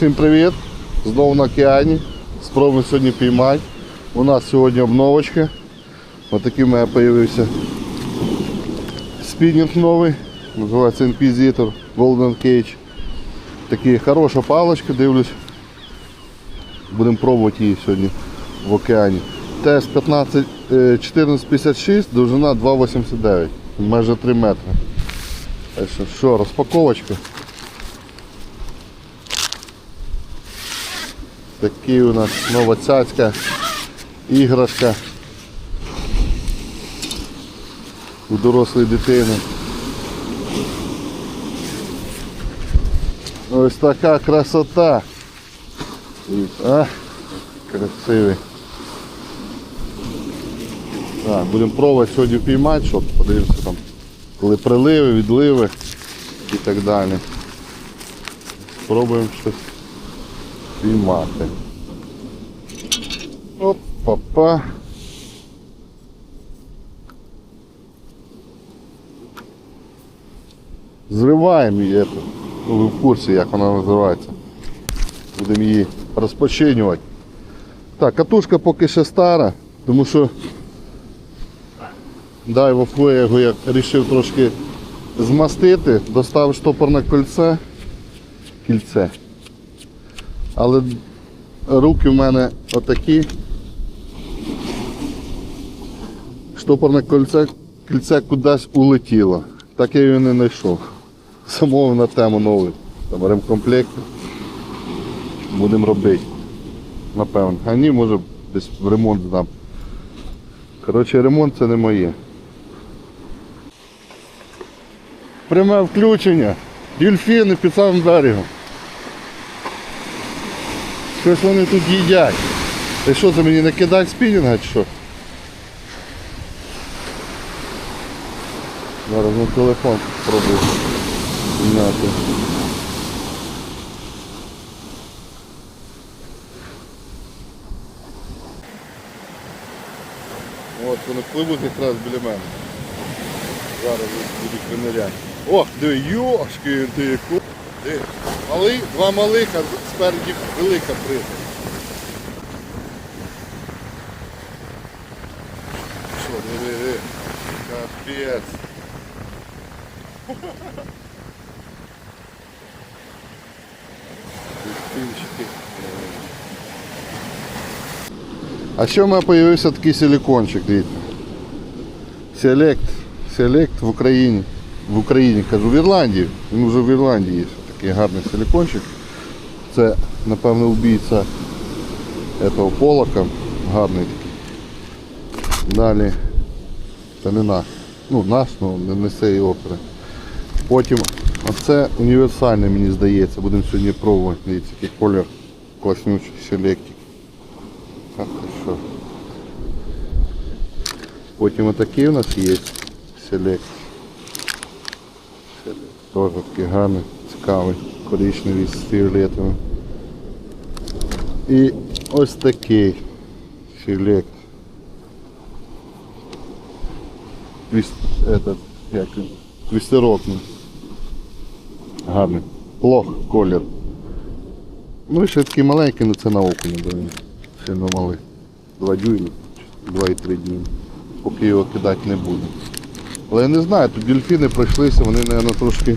всім привіт! Знову на океані. Спробуємо сьогодні піймати. У нас сьогодні обновочка. Отакий в мене з'явився спінінг новий. Називається Inquisitor Golden Cage. Така хороша паличка, дивлюсь. Будемо пробувати її сьогодні в океані. 15, е, 1456, довжина 2,89, майже 3 метри. Що, розпаковочка. Такий у нас нова цяцька, іграшка у дорослої дитини. Ось така красота. А, красивий. Так, будемо пробувати сьогодні піймати, щоб подивимося там, коли приливи, відливи і так далі. Спробуємо щось піймати. Оп, папа. Зриваємо її. ви в курсі, як вона називається. Будемо її розпочинювати. Так, катушка поки ще стара, тому що дай в я його я вирішив трошки змастити, достав штопорне кольце, кільце. Але руки в мене отакі. Штопорне кольце, кільце кудись улетіло. Так я його не знайшов. Замовив на тему новий. Там ремкомплект. Будемо робити. Напевно. А ні, може десь в ремонт здам. Коротше, ремонт це не моє. Пряме включення. Дельфіни під самим берегом. Щось вони тут їдять. Ти що це мені накидати спінінга чи що? Зараз на телефон спробую зняти. От вони пливуть якраз біля мене. Зараз будуть виниряти. Ох, диви, йошки, ти ку. Диви. Малий, два малих, а спереді велика брига. Що, диви, диви. Капець. А що в мене з'явився такий силикончик, дивіться. Селект. Селект в Україні. В Україні, кажу, в Ірландії. Він вже в Ірландії є такий гарний силикончик. Це, напевно, вбійця этого полока. Гарний такий. Далі. Наш. Ну, наш, ну не, цієї опери. Потім, а це універсальний, мені здається. Будемо сьогодні пробувати. Дивіться, який колір класнючий селектик. Так, що. Потім отакий у нас є селект. Теж такий гарний, цікавий, коричневий з фіолетовим. І ось такий селект. Твіст, твістерок. Гарний. Плох колір. Ну і ще такий маленький, але це на око не дає. Сильно малий. 2 дюйми, 2,3 дюйми. Поки його кидати не буду. Але я не знаю, тут дельфіни пройшлися, вони, мабуть, трошки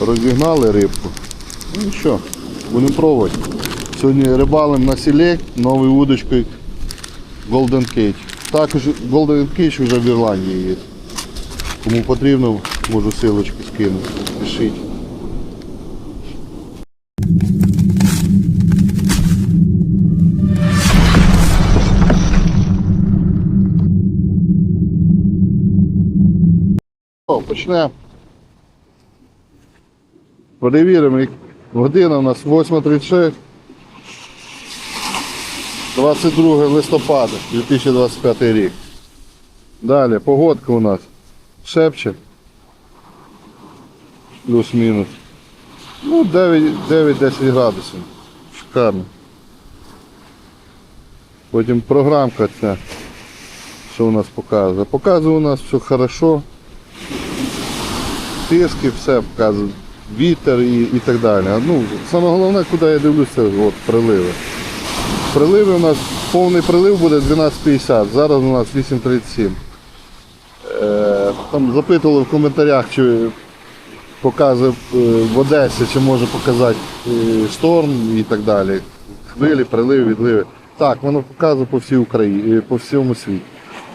розігнали рибку. Ну нічого, будемо пробувати. Сьогодні рибалим на селект новою удочкою Golden Cage. Також Golden Cage вже в Ірландії є. Кому потрібно, можу силочку скинути. Пишіть. Почнемо. Перевіримо, година у нас 8.36. 22 листопада 2025 рік. Далі, погодка у нас шепче. Плюс-мінус. Ну, 9-10 градусів. Шикарно. Потім програмка ця, що у нас показує. Показує у нас все хорошо. Тиски, все показує. Вітер і, і так далі. Ну, саме головне, куди я дивлюся, от приливи. Приливи у нас повний прилив буде 12.50, зараз у нас 8.37. Е, там запитували в коментарях, чи показує е, в Одесі, чи може показати е, шторм і так далі. Хвилі, приливи, відливи. Так, воно показує по всій Україні, е, по всьому світі.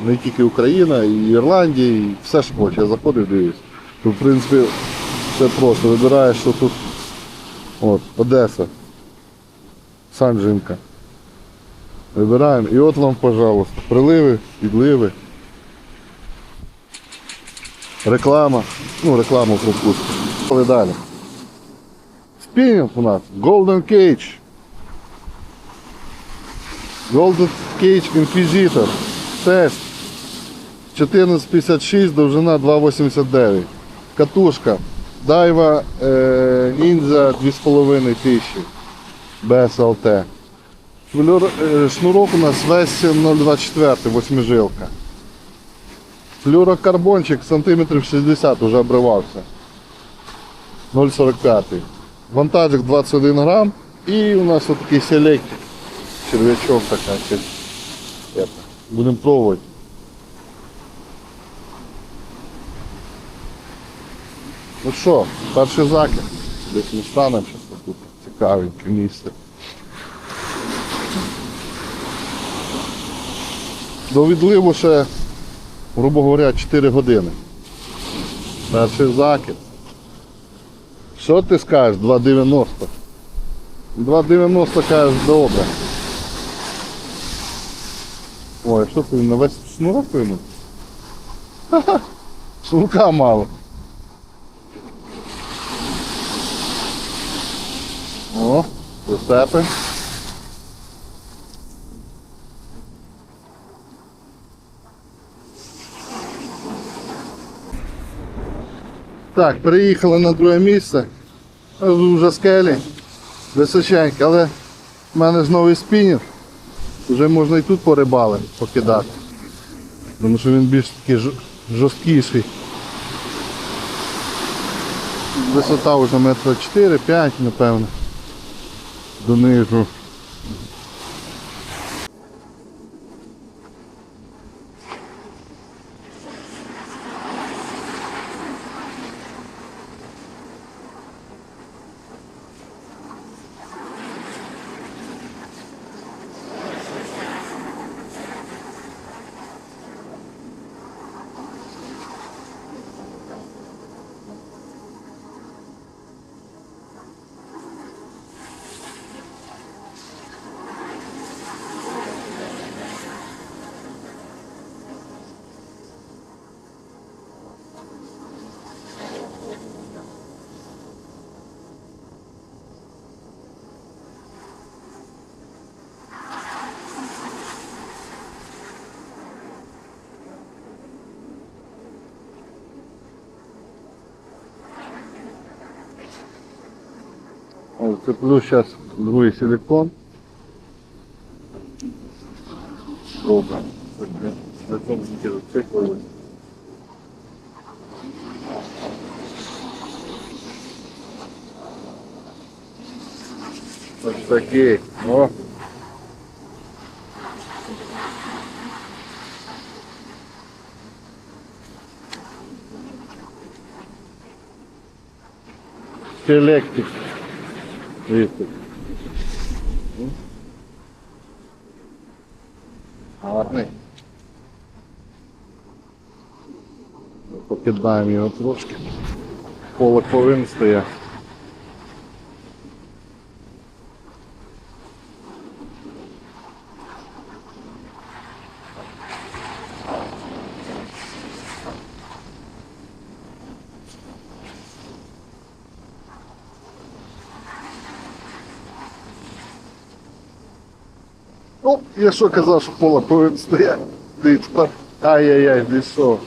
Не тільки Україна, і Ірландія, і все що хоче. Я заходив, дивлюсь. В принципі, все просто. Вибираєш, що тут от, Одеса, Санджинка. Вибираємо. І от вам, пожалуйста, приливи, відливи. Реклама. Ну, рекламу пропустимо. Далі. Спінінг у нас. Golden Cage. Golden Cage Inquisitor. Тест. 1456, довжина 2,89. Катушка. Дайва е, Ninja 2500 без ЛТ. Е, Шнурок у нас весь 0,24, восьмижилка. Флюрокарбончик сантиметрів 60 вже обривався. 0,45. Вантажик 21 грам. І у нас отакий селектик. Черв'ячок така. Будемо пробувати. Ну що, перший закид. Десь ми станемо зараз тут. Цікавеньке місце. До відливу ще, грубо говоря, 4 години. Перший закид. Що ти скажеш? 2,90. 2,90 кажеш добре. Ой, що ти на весь шнурок винув? Ха-ха, шнурка мало. О, прицепи. Так, приїхали на друге місце. Вже скелі. Височенькі, але в мене ж новий спінінг. Вже можна і тут порибали, покидати. Тому що він більш такий жорсткіший. Висота вже метра 4-5, напевно. Донизу. Цеплю зараз другий силикон. Пробуємо. На цьому тільки зациклили. Ось такий. О. Селектик. Гарний. Покидаємо його трошки. Поле повинен стояти. Ну, я що казав, що поле повинен стояти. Ай-яй-яй, де що?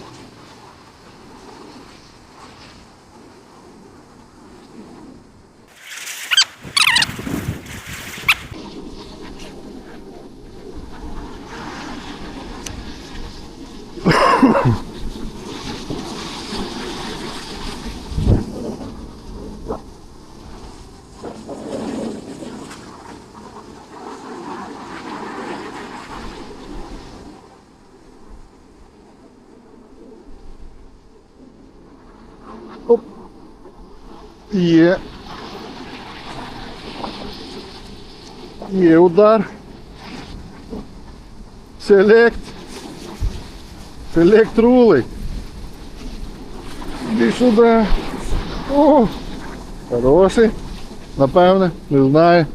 Є. Є удар. Селект. Селект рулить. Іди сюди. О! Хороший. Напевне, не знаю.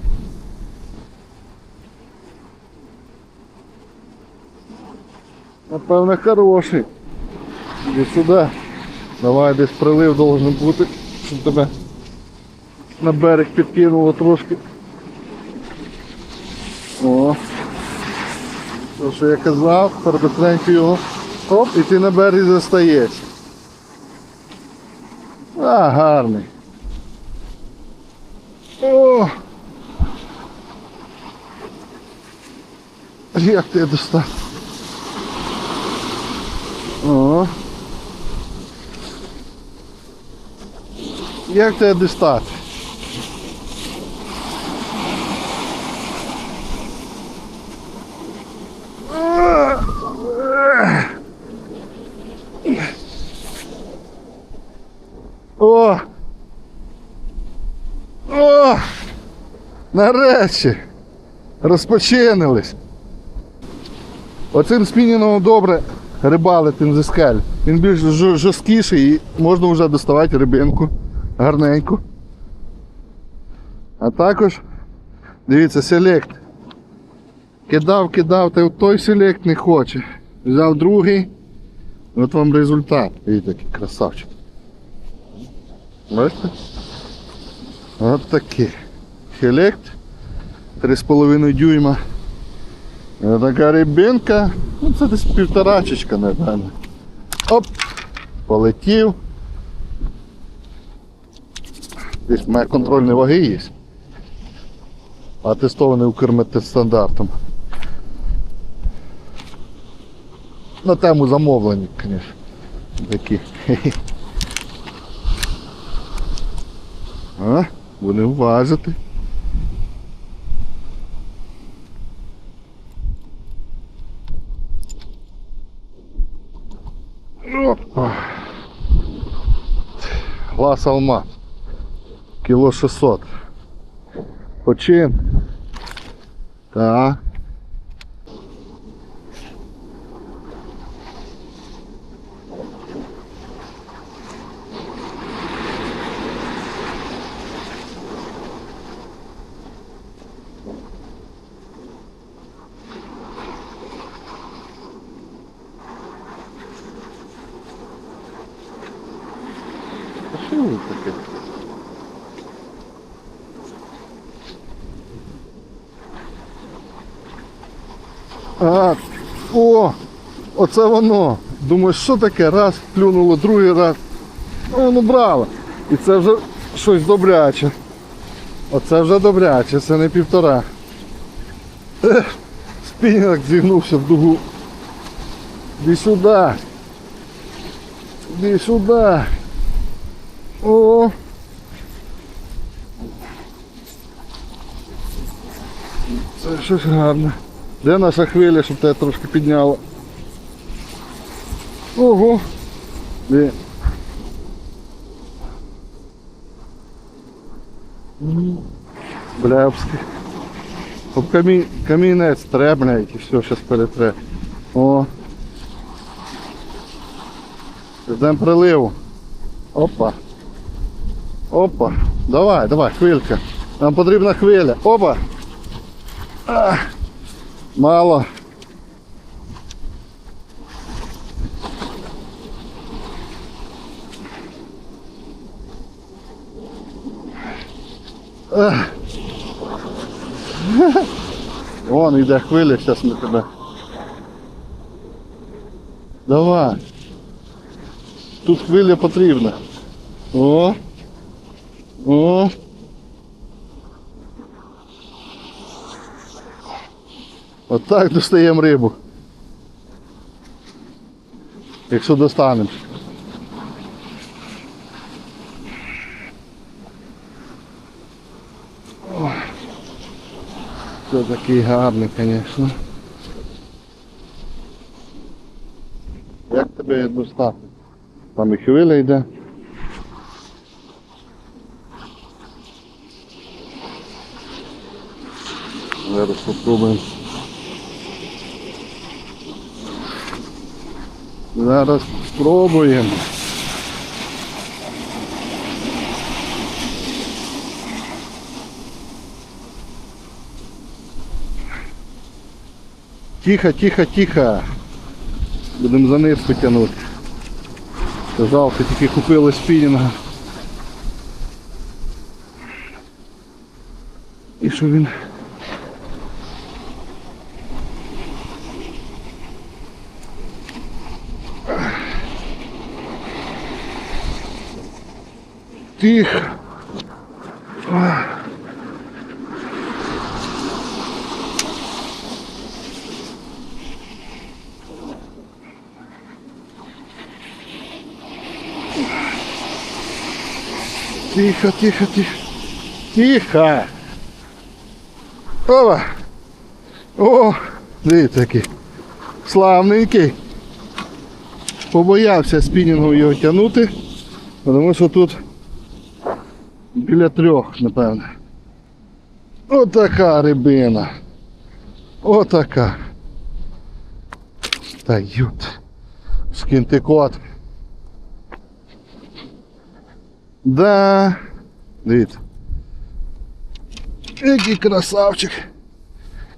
Напевне, хороший. Іди сюди. Давай десь прилив должен бути, щоб тебе на берег підкинуло трошки. О. То, що я казав, передохненько його. Оп, і ти на березі застаєшся. А, гарний. О! Як ти достав? О. Як тебе дістати? О! О! Нарешті! Розпочинились. Оцим спінінгом добре рибалити зі скель. Він більш жорсткіший і можна вже доставати рибинку гарненьку. А також, дивіться, селект. Кидав, кидав, та той селект не хоче. Взяв другий. От вам результат. Видите, який красавчик. Бачите? От такий. Селект. 3,5 дюйма. Е, Така рибинка. Ну це десь півторачечка, напевно. Оп! Полетів. Десь мене контрольні ваги є. Атестований Укрметстандартом. На тему замовлення, звісно. Такі. А, будемо важити. Опа. Глаз алмаз. Кіло 600. Почин. Так. Ви таке? А, о, оце воно. Думаю, що таке? Раз плюнуло, другий раз. Ну, воно брало. І це вже щось добряче. Оце вже добряче, це не півтора. Ех, Спінінг зігнувся в дугу. Іди сюди. Іди сюди. О. Це щось гарне. Де наша хвиля, щоб тебе трошки підняло? Ого. Де? Блявський. Об камінь, камінець требне і все, зараз перетре. О. Ждем приливу. Опа. Опа. Давай, давай, хвилька. Нам потрібна хвиля. Опа. Мало. Вон йде хвиля, зараз ми тебе. Давай. Тут хвиля потрібна. О. О. Отак достаємо рибу. Якщо достанемо. Це такий гарний, звісно. Як тебе достати? Там і хвиля йде. Зараз попробуємо. Зараз спробуємо. Тихо, тихо, тихо. Будемо за низ потягнути. Сказав, що тільки купили спінінга. І що він Тихо. Тихо, тихо, тихо. Тихо. Ова. О, дивіться який. Славненький. Побоявся спінінгом його тягнути, тому що тут біля трьох, напевне. Отака рибина. Отака. Та ют. Скиньте кот. Да. Дивіться. Який красавчик.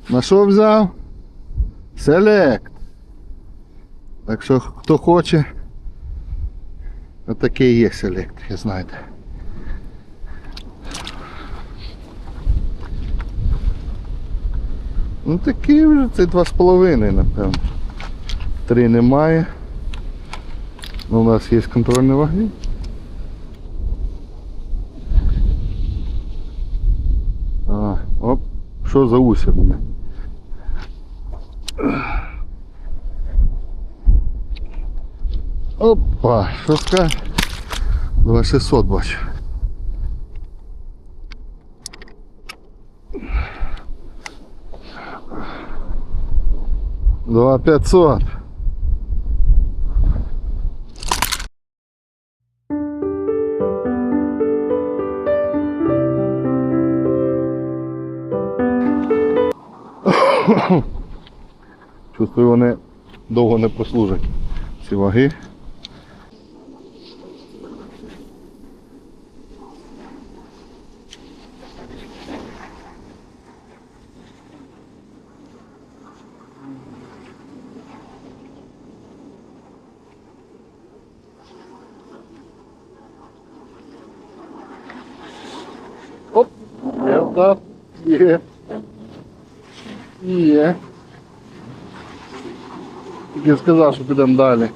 На що взяв? Селект. Так що хто хоче, отакий є селект, я знаєте. Ну такий вже, це два з половиною, напевно. Три немає. Ну, у нас є контрольні ваги. А, оп, що за мене? Опа, скаже? 2600 бачу. Два пятьсот. Чувствую, вони довго не прослужать ці ваги. Оп, так, є. Є. Тільки сказав, що підемо далі.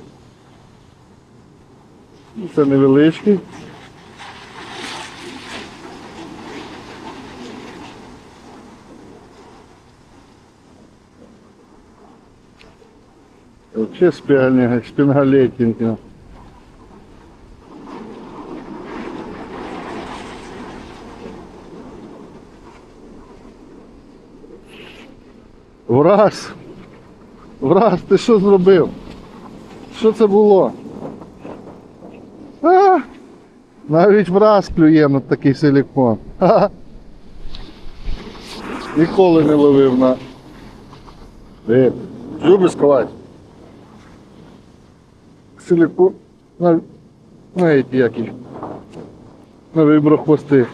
Це невеличкий. Вообще спільня, Враз! Враз, ти що зробив? Що це було? А, навіть враз клює на такий силікон. Ніколи не ловив на. Ти любиш ковати? Силікон. На, знаєте які. На виброхвости.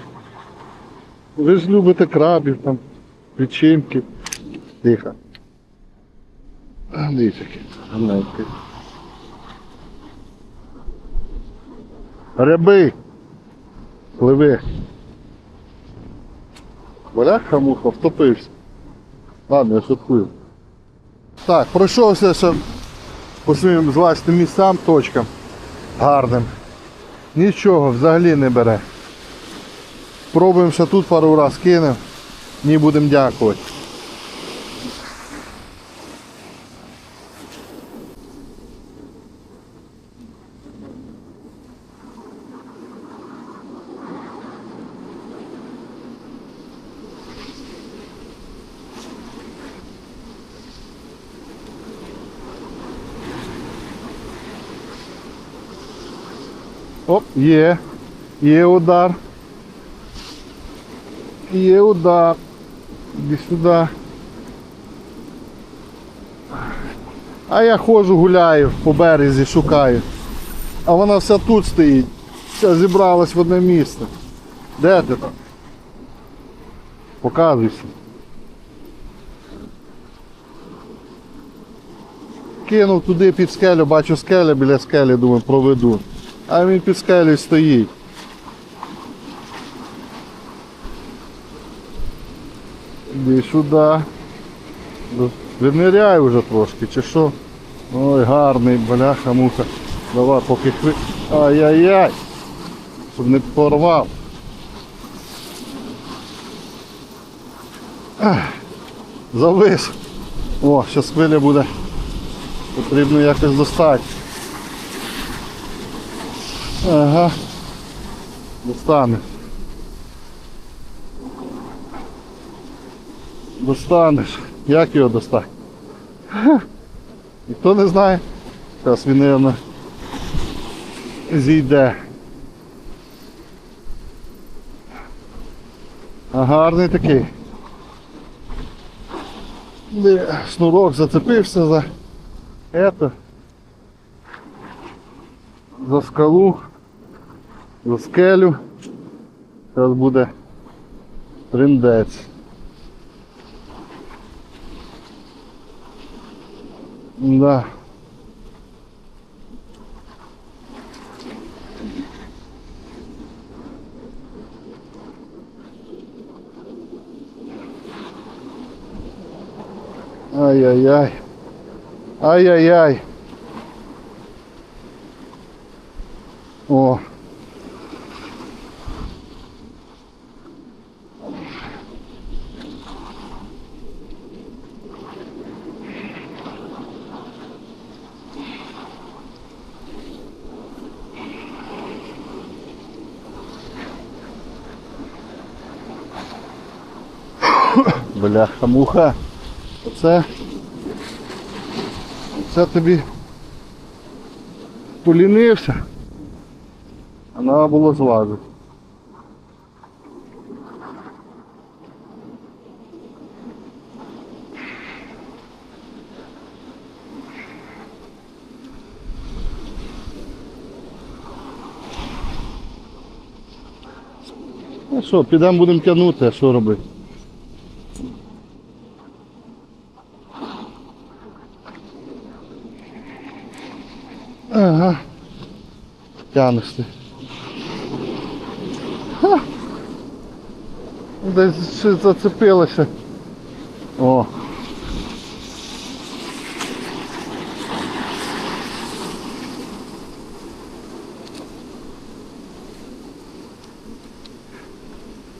Ви ж любите крабів там, лічинки. Тихо. Дивіться, гарненький. Ряби. Пливи. Бляха муха, втопився. Ладно, я шуткую. Так, пройшовся ще по своїм злачним місцям, точкам гарним. Нічого взагалі не бере. Пробуємо ще тут пару раз кинемо. Ні будемо дякувати. Оп, є. Є удар. Є удар. Іди сюди. А я ходжу, гуляю по березі, шукаю. А вона вся тут стоїть. Вся зібралась в одне місце. Де ти там? Показуйся. Кинув туди під скелю, бачу скеля біля скелі, думаю, проведу. А він під скелею стоїть. Іди сюди. Ну, вже трошки, чи що? Ой, гарний, бляха муха. Давай, поки хви. Ай-яй-яй. Щоб не порвав. Завис. О, зараз хвиля буде. Потрібно якось достати. Ага. Достане. Достанеш. Як його достати? Ніхто не знає. Зараз він, мабуть, зійде. А гарний такий. Де шнурок зацепився за это. За скалу. За скелю. Зараз буде триндець. Да. Ай-яй-яй. Ай-яй-яй. О. Бляха муха. Оце. Це тобі полінився. А треба було злазити. Ну що, підемо будемо тягнути, а що робити? Ага. Тянеш ти. Ха. Десь ще зацепилося. О.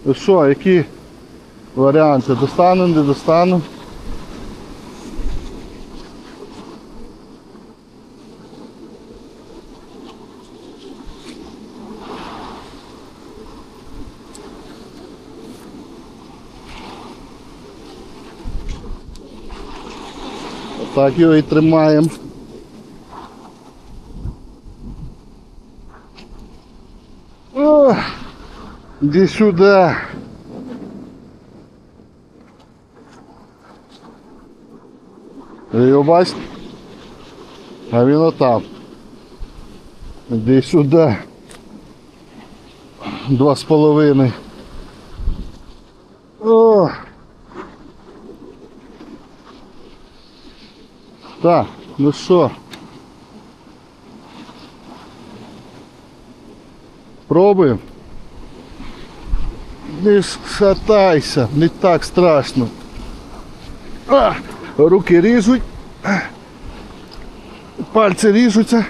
Ну що, які варіанти? Достану, не достану? Так його і тримаємо. О, іди сюди. Ви його бачите? А він отам. Іди сюди. Два з половиною. О! Так, ну що? Пробуємо. Не шатайся, не так страшно. А, руки ріжуть. Пальці ріжуться.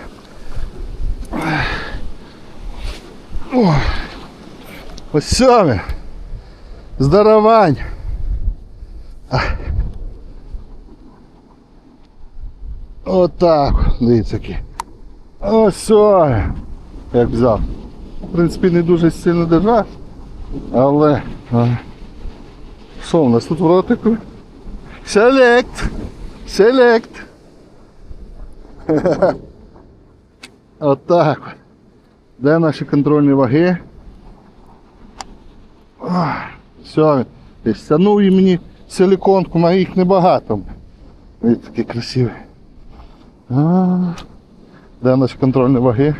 О, ось сьоме. Здоровань. А. Отак, дивіться які. Ось. Як взяв. В принципі, не дуже сильно держав. Але. Що у нас тут в ротику? Селект! Селект! Отак. от. Де наші контрольні ваги? Все, ти стягнув і мені силіконку, на їх небагато. Дивіться, такі красиві. А, Де наші контрольні ваги?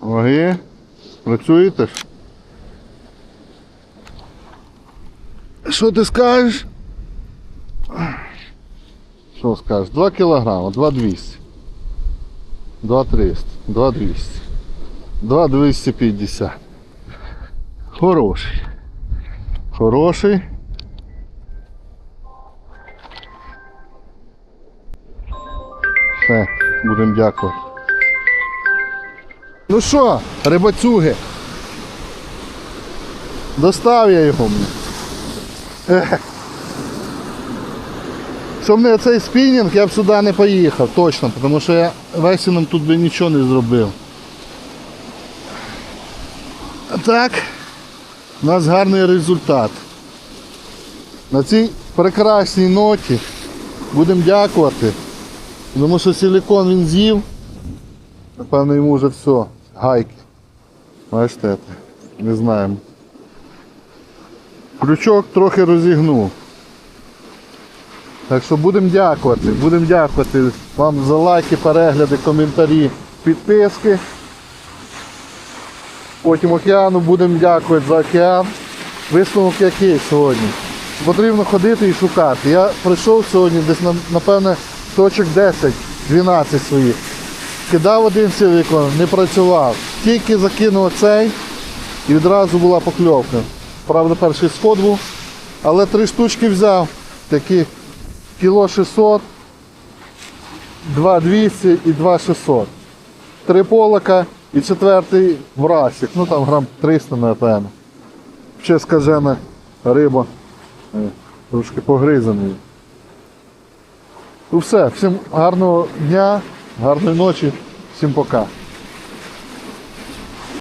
Ваги. Працюєте? Що ти скажеш? Що скажеш? 2 кілограма, 2200. 2300, 2200. 2250. Хороший. Хороший. Все, будемо дякувати. Ну що, рибацюги? Достав я його мені. Ех. Що мене цей спінінг, я б сюди не поїхав, точно, тому що я весіном тут би нічого не зробив. Так, у нас гарний результат. На цій прекрасній ноті будемо дякувати, тому що силикон він з'їв. Напевно йому вже все. Гайки. Бачите, не знаємо. Крючок трохи розігнув. Так що будемо дякувати. Будемо дякувати вам за лайки, перегляди, коментарі, підписки. Потім океану будемо дякувати за океан. Висновок який сьогодні. Потрібно ходити і шукати. Я прийшов сьогодні десь напевне точок 10-12 своїх. Кидав один силикон, не працював. Тільки закинув цей і відразу була покльовка. Правда, перший сход був, але три штучки взяв. Такі кіло 600, 2 200 і 2 600. Три полока і четвертий врасик. Ну там грам 300, напевно. Ще скажена риба. Е, Трошки погризаний. Ну все, всім гарного дня, гарної ночі, всім пока.